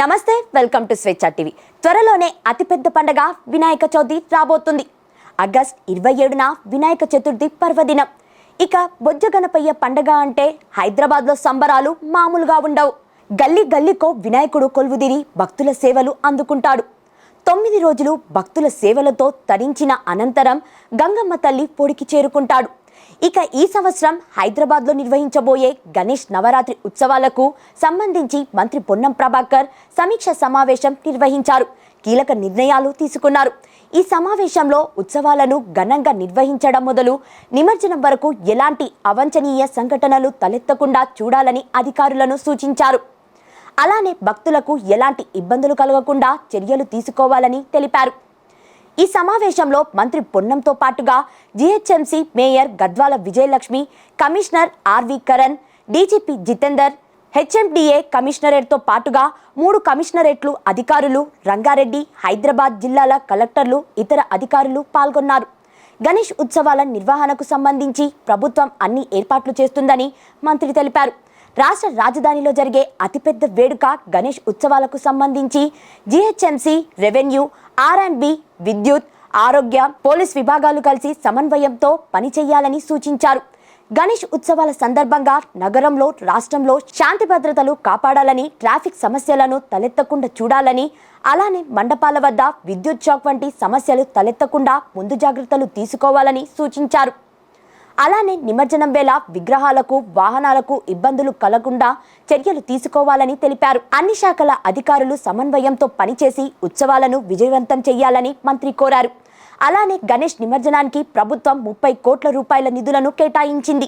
నమస్తే welcome to స్వేచ్ఛ TV. త్వరలోనే అతిపెద్ద పండగ వినాయక చవితి రాబోతుంది. ఆగస్ట్ ఇరవై ఏడున వినాయక చతుర్థి పర్వదినం. ఇక బొజ్జ గణపయ్య పండగ అంటే హైదరాబాద్లో సంబరాలు మామూలుగా ఉండవు. గల్లీ గల్లీకో వినాయకుడు కొలువుదిరి భక్తుల సేవలు అందుకుంటాడు. తొమ్మిది రోజులు భక్తుల సేవలతో తరించిన అనంతరం గంగమ్మ తల్లి పొడికి చేరుకుంటాడు. ఇక ఈ సంవత్సరం హైదరాబాద్లో నిర్వహించబోయే గణేష్ నవరాత్రి ఉత్సవాలకు సంబంధించి మంత్రి పొన్నం ప్రభాకర్ సమీక్ష సమావేశం నిర్వహించారు. కీలక నిర్ణయాలు తీసుకున్నారు. ఈ సమావేశంలో ఉత్సవాలను ఘనంగా నిర్వహించడం మొదలు నిమజ్జనం వరకు ఎలాంటి అవంచనీయ సంఘటనలు తలెత్తకుండా చూడాలని అధికారులను సూచించారు. అలానే భక్తులకు ఎలాంటి ఇబ్బందులు కలగకుండా చర్యలు తీసుకోవాలని తెలిపారు. ఈ సమావేశంలో మంత్రి పొన్నంతో పాటుగా GHMC mayor Gadwal Vijayalakshmi commissioner R V Karan DGP Jitender HMDA కమిషనరేట్తో పాటుగా మూడు కమిషనరేట్లు అధికారులు రంగారెడ్డి హైదరాబాద్ జిల్లాల కలెక్టర్లు ఇతర అధికారులు పాల్గొన్నారు. గణేష్ ఉత్సవాల నిర్వహణకు సంబంధించి ప్రభుత్వం అన్ని ఏర్పాట్లు చేస్తుందని మంత్రి తెలిపారు. రాష్ట్ర రాజధానిలో జరిగే అతిపెద్ద వేడుక గణేష్ ఉత్సవాలకు సంబంధించి GHMC revenue R and B విద్యుత్ ఆరోగ్య పోలీస్ విభాగాలు కలిసి సమన్వయంతో పనిచేయాలని సూచించారు. గణేష్ ఉత్సవాల సందర్భంగా నగరంలో రాష్ట్రంలో శాంతి భద్రతలు కాపాడాలని ట్రాఫిక్ సమస్యలను తలెత్తకుండా చూడాలని అలానే మండపాల వద్ద విద్యుత్ షాక్ వంటి సమస్యలు తలెత్తకుండా ముందు జాగ్రత్తలు తీసుకోవాలని సూచించారు. అలానే నిమజ్జనం వేళ విగ్రహాలకు వాహనాలకు ఇబ్బందులు కలగకుండా చర్యలు తీసుకోవాలని తెలిపారు. అన్ని శాఖల అధికారులు సమన్వయంతో పనిచేసి ఉత్సవాలను విజయవంతం చేయాలని మంత్రి కోరారు. అలానే గణేష్ నిమజ్జనానికి ప్రభుత్వం ముప్పై కోట్ల రూపాయల నిధులను కేటాయించింది.